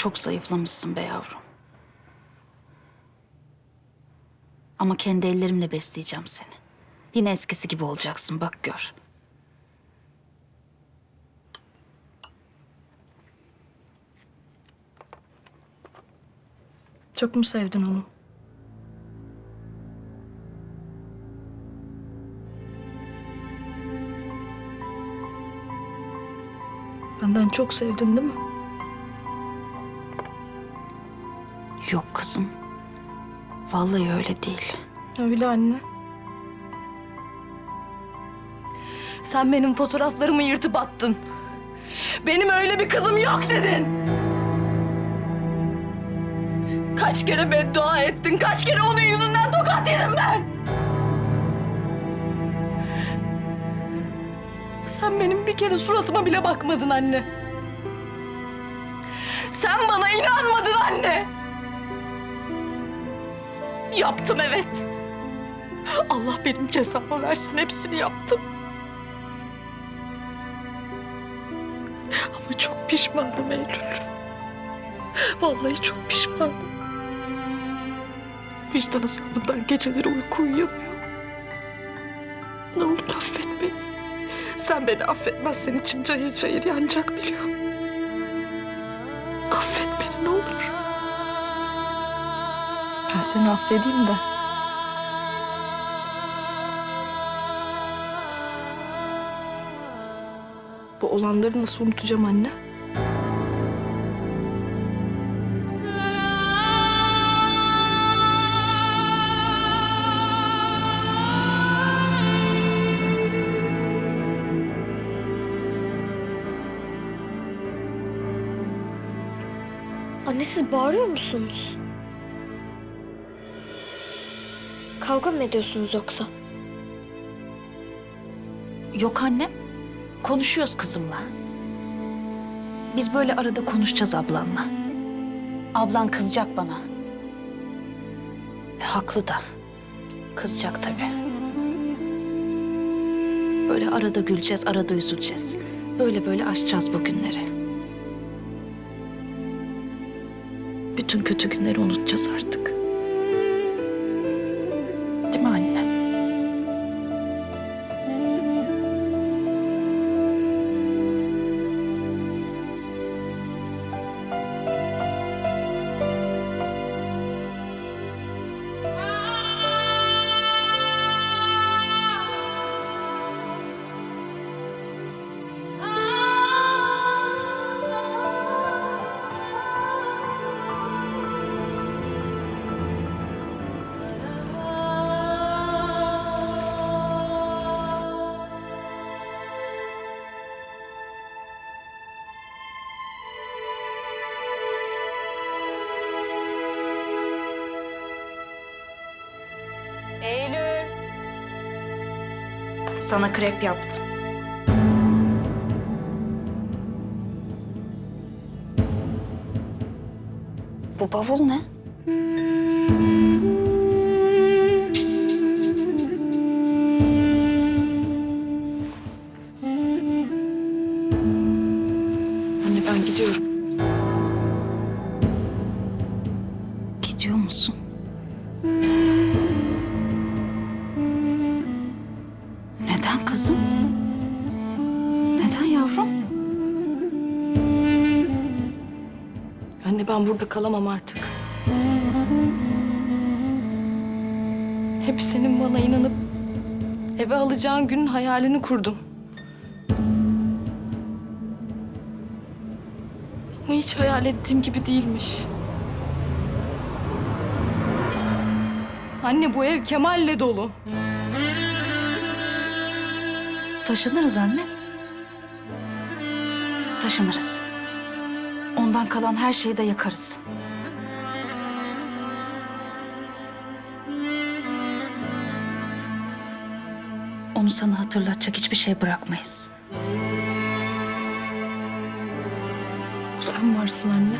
Çok zayıflamışsın be yavrum. Ama kendi ellerimle besleyeceğim seni. Yine eskisi gibi olacaksın bak gör. Çok mu sevdin onu? Benden çok sevdin değil mi? Yok kızım. Vallahi öyle değil. Öyle anne. Sen benim fotoğraflarımı yırtıp attın. Benim öyle bir kızım yok dedin. Kaç kere beddua ettin, kaç kere onun yüzünden tokat yedim ben. Sen benim bir kere suratıma bile bakmadın anne. Sen bana inanmadın anne. Yaptım evet. Allah benim cezamı versin hepsini yaptım. Ama çok pişmanım Eylül. Vallahi çok pişmanım. Vicdan azabından geceleri uyku uyuyamıyorum. Ne olur affet beni. Sen beni affetmezsen içim cayır cayır yanacak biliyorum. Ben seni affedeyim de. Bu olanları nasıl unutacağım anne? Anne siz bağırıyor musunuz? Kavga mı ediyorsunuz yoksa? Yok annem. Konuşuyoruz kızımla. Biz böyle arada konuşacağız ablanla. Ablan kızacak bana. E, haklı da. Kızacak tabii. Böyle arada güleceğiz, arada üzüleceğiz. Böyle böyle aşacağız bu günleri. Bütün kötü günleri unutacağız artık. Sana krep yaptım. Bu bavul ne? Neden kızım? Neden yavrum? Anne ben burada kalamam artık. Hep senin bana inanıp eve alacağın günün hayalini kurdum. Ama hiç hayal ettiğim gibi değilmiş. Anne bu ev Kemal'le dolu. Taşınırız anne. Taşınırız. Ondan kalan her şeyi de yakarız. Onu sana hatırlatacak hiçbir şey bırakmayız. Sen varsın anne.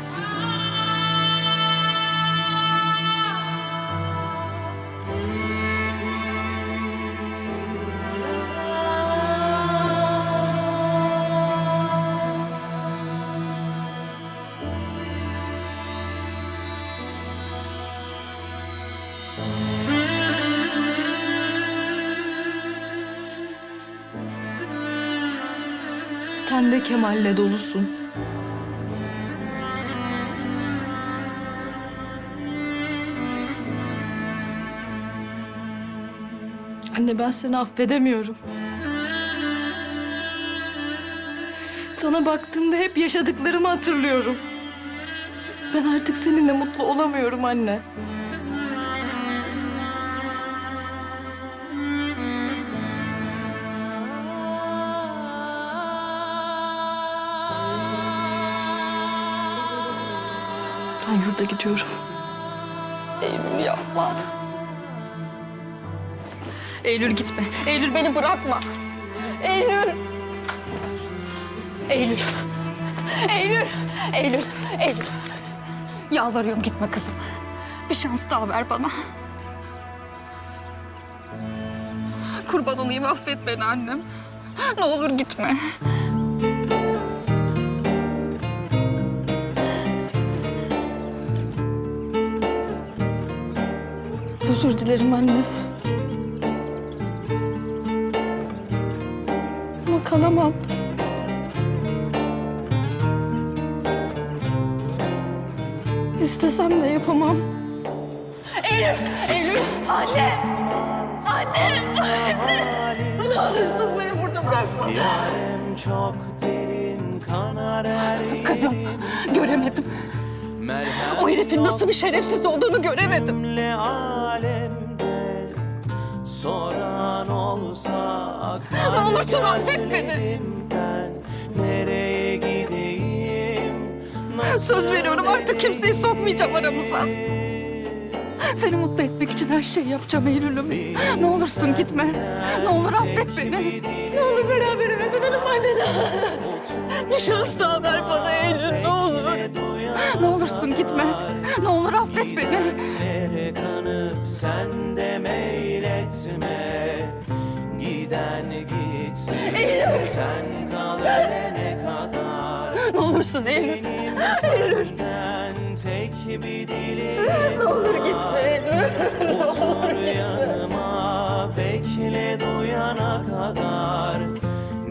Sen de Kemal'le dolusun. Anne ben seni affedemiyorum. Sana baktığımda hep yaşadıklarımı hatırlıyorum. Ben artık seninle mutlu olamıyorum anne. Ben yurda gidiyorum. Eylül yapma. Eylül gitme. Eylül beni bırakma. Eylül. Eylül. Eylül. Eylül. Eylül. Yalvarıyorum gitme kızım. Bir şans daha ver bana. Kurban olayım affet beni annem. Ne olur gitme. Özür dilerim anne. Ama kalamam. İstesem de yapamam. Eylül. Anne. Anne. Ne olursun beni burada bırakma. Çok derin kanar Kızım göremedim. O herifin nasıl bir şerefsiz olduğunu göremedim. Soran olsa Ne olursun affet beni. Nereye gideyim Söz veriyorum artık kimseyi sokmayacağım aramıza. Seni mutlu etmek için her şeyi yapacağım Eylül'üm. Ne olursun gitme. Ne olur affet beni. Ne olur beraber eve dönelim anne. Bir şans daha ver bana Eylül ne olur. Ne olursun gitme. Ne olur affet beni. Sen de meyletme Giden gitsin. Sen kal ölene kadar. Ne olursun Eylül. Senden tek bir dilim Ne olur gitme Eylül. Ne olur gitme. yanıma bekle duyana kadar.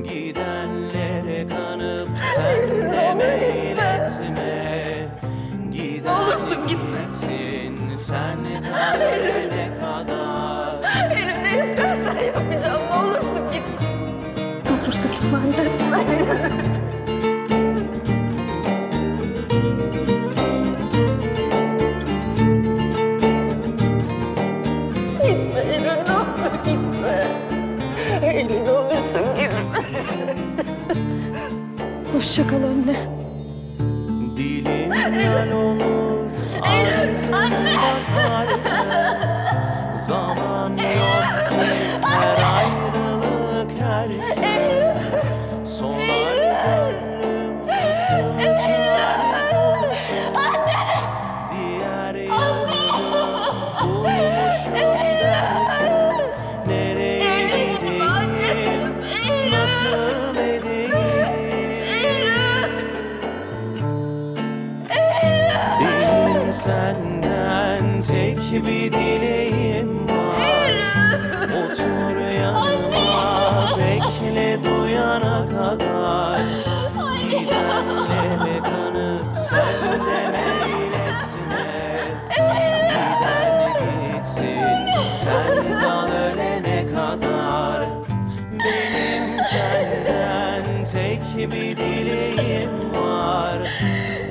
Gidenlere kanıp sen de meyletme Giden Ne olursun gitme. sen ölene kadar Eylül ne istersen yapacağım. Ne olursun gitme. Ne olursun gitme anne. Gitme Eylül ne olur gitme. Eylül ne olursun gitme. Hoşça kal anne. Dilim yal olur bakarken Zaman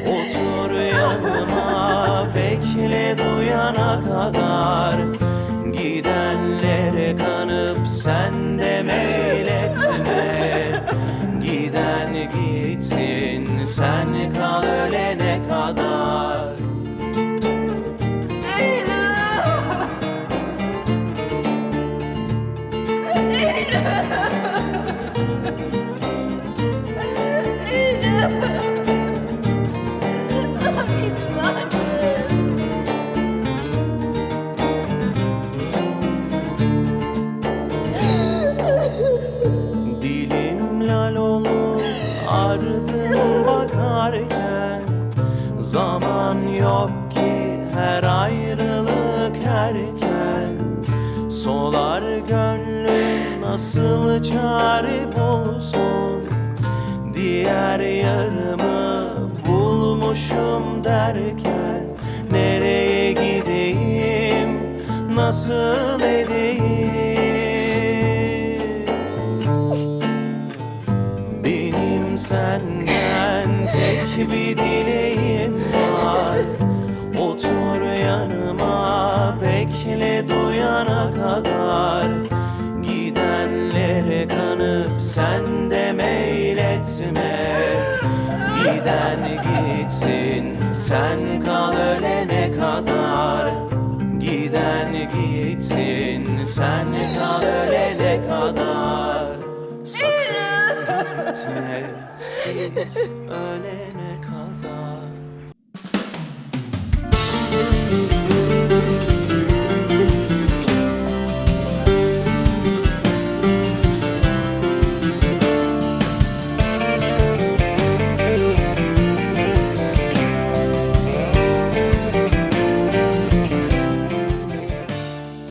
Otur yanıma bekle duyana kadar bakarken Zaman yok ki her ayrılık erken Solar gönlüm nasıl çare bulsun? Diğer yarımı bulmuşum derken Nereye gideyim, nasıl edeyim bir dileğim var? Otur yanıma bekle duyana kadar. Gidenlere kanıp sen de meyletme. Giden gitsin sen kal ölene kadar. Giden gitsin sen kal ölene kadar. Sakın gitme. Biz ölene